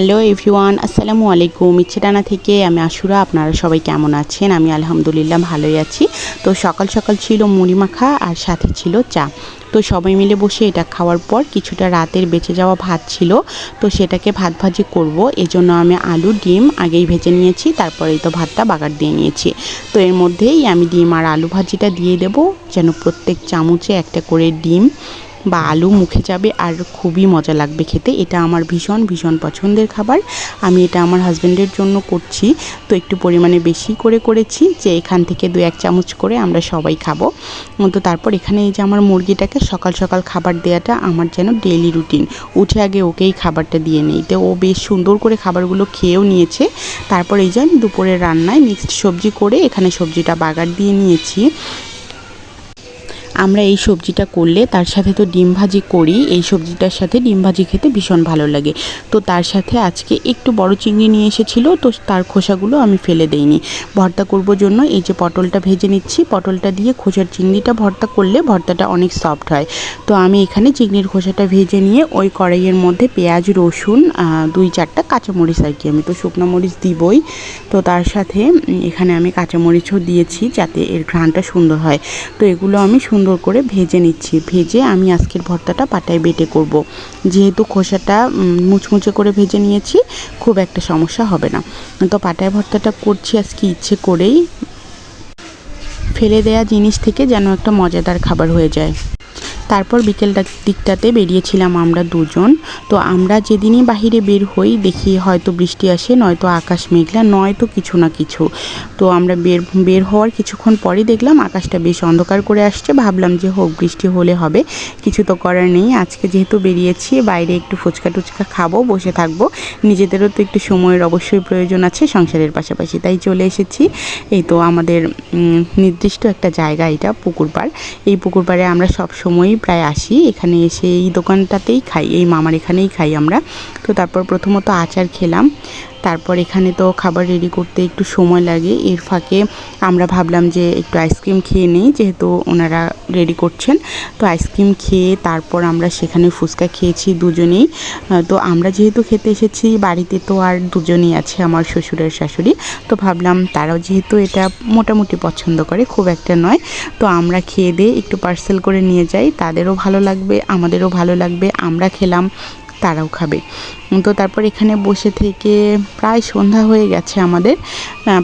Hello everyone, আসসালামু আলাইকুম। ইচ্ছেটানা থেকে আমি আশুরা, আপনারা সবাই কেমন আছেন? আমি আলহামদুলিল্লাহ ভালোই আছি। তো সকাল সকাল ছিল মুড়ি মাখা আর সাথে ছিল চা। তো সবাই মিলে বসে এটা খাওয়ার পর কিছুটা রাতের বেঁচে যাওয়া ভাত ছিল। তো সেটাকে ভাত ভাজি করব। এজন্য আমি আলু, ডিম আগেই ভেজে নিয়েছি, তারপরেই তো ভাতটা বাগার দিয়ে নিয়েছি। তো এর মধ্যেই আমি ডিম আর আলু ভাজিটা দিয়ে দেব। যেন প্রত্যেক চামচে একটা করে ডিম বা আলু মুখে যাবে আর খুবই মজা লাগবে খেতে। এটা আমার ভীষণ ভীষণ পছন্দের খাবার। আমি এটা আমার হাজব্যান্ডের জন্য করছি। তো একটু পরিমাণে বেশি করে করেছি যে এখান থেকে দু এক চামচ করে আমরা সবাই খাব। তো তারপর এখানে এই যে আমার মুরগিটাকে সকাল সকাল খাবার দেওয়াটা আমার যেন ডেইলি রুটিন উঠে আগে ওকেই খাবারটা দিয়ে নেই। তো ও বেশ সুন্দর করে খাবারগুলো খেয়েও নিয়েছে। তারপর এই যে আমি দুপুরের রান্নায় মিক্সড সবজি করে এখানে সবজিটা বাগার দিয়ে নিয়েছি। আমরা এই সবজিটা করলে তার সাথে তো ডিম ভাজি করি, এই সবজিটার সাথে ডিম ভাজি খেতে ভীষণ ভালো লাগে। তো তার সাথে আজকে একটু বড় চিংড়ি নিয়ে এসেছিল, তো তার খোসাগুলো আমি ফেলে দেইনি। ভর্তা করব জন্য এই যে পটলটা ভেজে নিচ্ছি, পটলটা দিয়ে খোসার চিংড়িটা ভর্তা করলে ভর্তাটা অনেক সফট হয়। তো আমি এখানে চিংড়ির খোসাটা ভেজে নিয়ে ওই কড়াইয়ের মধ্যে পেঁয়াজ, রসুন দুই চারটা কাঁচামরিচ আর কি আমি তো শুকনো মরিচ দিবই। তো তার সাথে এখানে আমি কাঁচামরিচও দিয়েছি যাতে এর ঘ্রাণটা সুন্দর হয়। তো এগুলো আমি সুন্দর সুন্দর করে ভেজে নিচ্ছি। ভেজে আমি আজকের ভর্তাটা পাটায় বেটে করব। যেহেতু খোসাটা মুচমুচে করে ভেজে নিয়েছি, খুব একটা সমস্যা হবে না। তো পাটায় ভর্তাটা করছি আজকে ইচ্ছে করেই। ফেলে দেয়া জিনিস থেকে যেন একটা মজাদার খাবার হয়ে যায়। তারপর বিকেলটা দিকটাতে বেরিয়েছিলাম আমরা দুজন। তো আমরা যেদিনই বাহিরে বের হই, দেখি হয়তো বৃষ্টি আসে, নয়তো আকাশ মেঘলা, নয়তো কিছু না কিছু। তো আমরা বের বের হওয়ার কিছুক্ষণ পরেই দেখলাম আকাশটা বেশ অন্ধকার করে আসছে। ভাবলাম যে হোক, বৃষ্টি হলে হবে। কিছু তো করার নেই। আজকে যেহেতু বেরিয়েছি, বাইরে একটু ফুচকা টুচকা খাব, বসে থাকব। নিজেদেরও তো একটু সময়ের অবশ্যই প্রয়োজন আছে সংসারের পাশাপাশি। তাই চলে এসেছি। এই তো আমাদের নির্দিষ্ট একটা জায়গা এটা, পুকুর পাড়। এই পুকুর পাড়ে আমরা সব সময়ই প্রায় আসি। এখানে এসে এই দোকানটাতেই খাই, এই মামার এখানেই খাই আমরা। তো তারপর প্রথমত আচার খেলাম। তারপর এখানে তো খাবার রেডি করতে একটু সময় লাগে। এর ফাঁকে আমরা ভাবলাম যে একটু আইসক্রিম খেয়ে নিই, যেহেতু ওনারা রেডি করছেন। তো আইসক্রিম খেয়ে তারপর আমরা সেখানে ফুচকা খেয়েছি দুজনেই। তো আমরা যেহেতু খেতে এসেছি, বাড়িতে তো আর দুজনেই আছে আমার শ্বশুরের শাশুড়ি। তো ভাবলাম তারাও যেহেতু এটা মোটামুটি পছন্দ করে, খুব একটা নয়। তো আমরা খেয়ে দিয়ে একটু পার্সেল করে নিয়ে যাই। তাদেরও ভালো লাগবে, আমাদেরও ভালো লাগবে। আমরা খেলাম তারাও খাবে। তো তারপর এখানে বসে থেকে প্রায় সন্ধ্যা হয়ে গেছে আমাদের।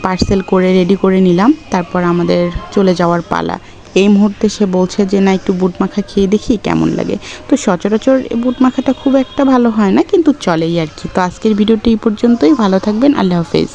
পার্সেল করে রেডি করে নিলাম। তারপর আমাদের চলে যাওয়ার পালা। এই মুহূর্তে সে বলছে যে, না, একটু বুট মাখা খেয়ে দেখি কেমন লাগে। তো সচরাচর বুট মাখাটা খুব একটা ভালো হয় না, কিন্তু চলেই আর কি। তো আজকের ভিডিওটি এই পর্যন্তই। ভালো থাকবেন। আল্লাহ হাফেজ।